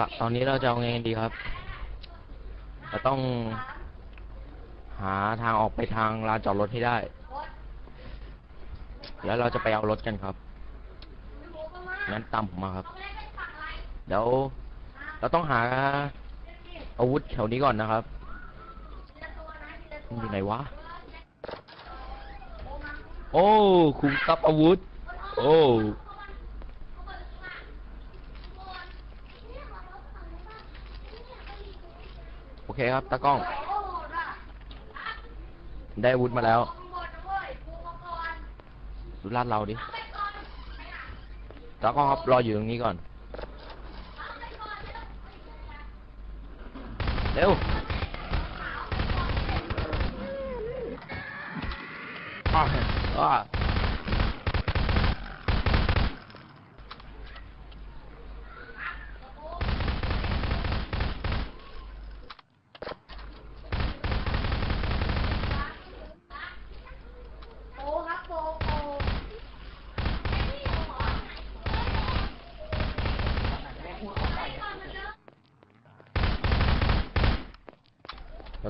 ละตอนนี้เราจะเอาไงกันดีครับเราต้อง หาทางออกไปทางลานจอดรถให้ได้ แล้วเราจะไปเอารถกันครับงั้นตามผมมาครับ เดี๋ยว เราต้องหา อาวุธแถวนี้ก่อนนะครับมันอยู่ไหนวะ โอ้ คุมทรัพย์อาวุธ โอ้ โอเคครับตากล้อง ได้วุธมาแล้ว ดูลาดเราดิตากล้องครับรออยู่ตรงนี้ก่อน เร็วอะ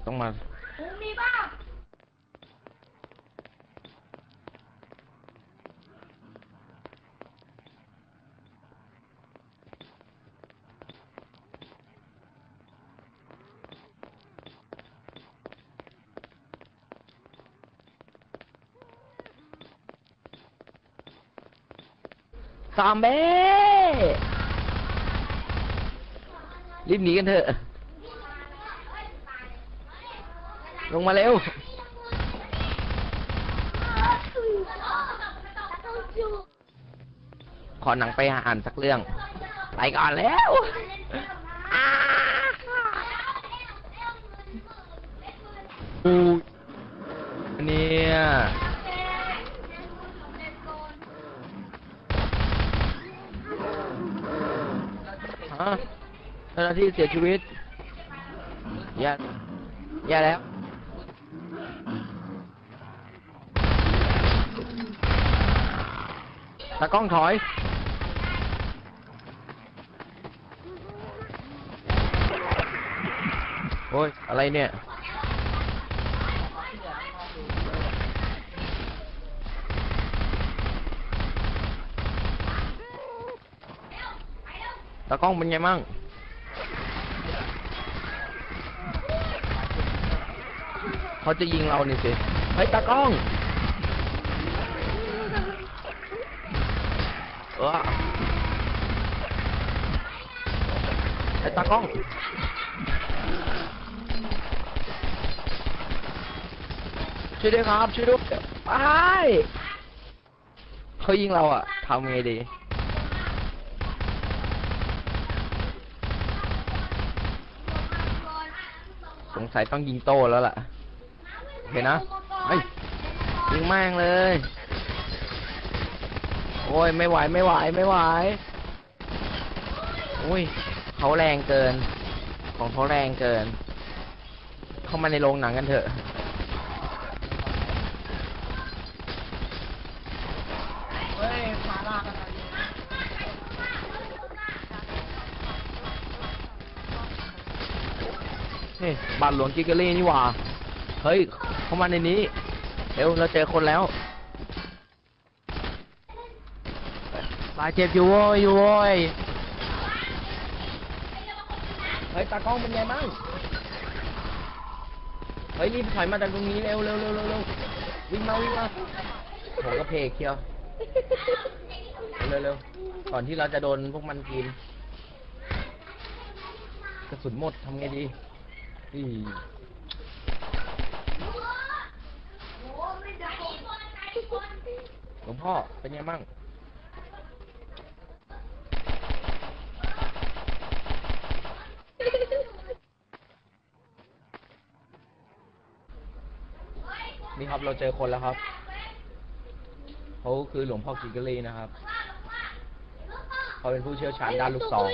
เราต้องมาสามเบ้รีบหนีกันเถอะ ลงมาเร็ว ขอหนังไปอ่านสักเรื่อง ไปก่อนแล้ว อูเนี่ยฮะเจ้าหน้าที่เสียชีวิตแย่แย่แล้ว ตากล้องถอย โอ้ย อะไรเนี่ย ตากล้องเป็นไงมั่งเขาจะยิงเรานี่สิ เฮ้ย ตากล้อง เออไอ้ตากล้องช่วยด้วยครับช่วยด้วยไปเขายิงเราอะทำไงดีสงสัยต้องยิงโต้แล้วล่ะโอเคนะไอ้ยยิงแม่งเลย โอ้ยไม่ไหวไม่ไหวไม่ไหวโอ้ยเขาแรงเกิน ของเขาแรงเกิน เข้ามาในโรงหนังกันเถอะเฮ้ยมาลากกันนี่บาทหลวงกิกเกอรี่นี่หว่า เฮ้ย เข้ามาในนี้ เร็วเราเจอคนแล้ว บาดเจ็บอยู่โว้ยอยู่โว้ยเฮ้ยตากล้องเป็นไงบ้างเฮ้ยรีบถอยมาจากตรงนี้เร็วเร็วเร็วเร็วเร็ววิ่งมาวิ่งมาผมก็เพกเคียวเร็วเร็วก่อนที่เราจะโดนพวกมันกินกระสุนหมดทำไงดีอีหลวงพ่อเป็นไงบ้าง นี่ครับเราเจอคนแล้วครับเขาคือหลวงพ่อกิกเกอรี่นะครับเขาเป็นผู้เชี่ยวชาญด้านลูกซอง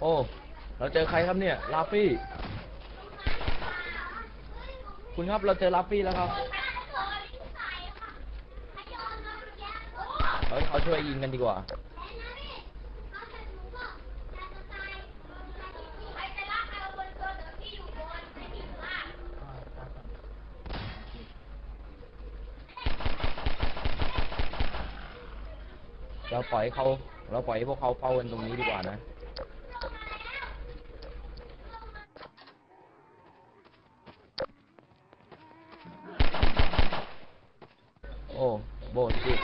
โอ้ เราเจอใครครับเนี่ยลาฟี่ คุณครับเราเจอลาฟี่แล้วครับ เฮ้ยเขาช่วยยิงกันดีกว่า เราปล่อยให้เขา เราปล่อยให้พวกเขาเฝ้ากันตรงนี้ดีกว่านะ โอ้โบดจิ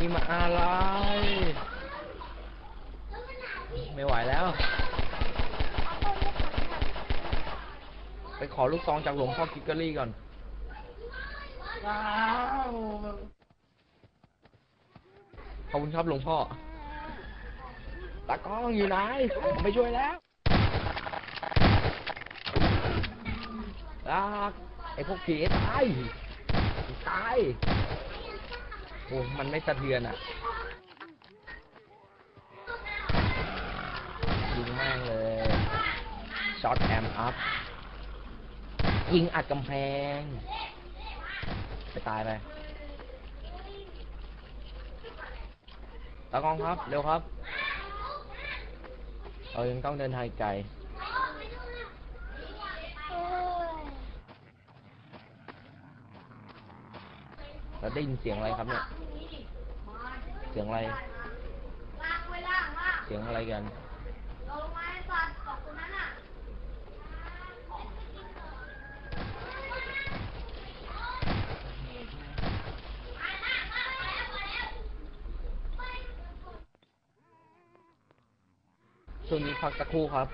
นี่มา อะไร ไม่ไหวแล้ว ไปขอลูกซองจากหลวงพ่อกิกเกอรี่ก่อนว้าวขอบคุณครับหลวงพ่อ ตากล้องอยู่ไหนผมไปช่วยแล้วลากไอ้พวกผีตายตาย โอ้มันไม่สะเทือนอะยิงแม่งเลยช็อตแอมอัพยิงอัดกำแพง ไปตายไปตากองครับ เร็วครับ เรายังต้องเดินทางไกล เราได้ยินเสียงอะไรครับเนี่ย เสียงอะไร เสียงอะไรกัน ช่วงนี้พักสักครู่ครับ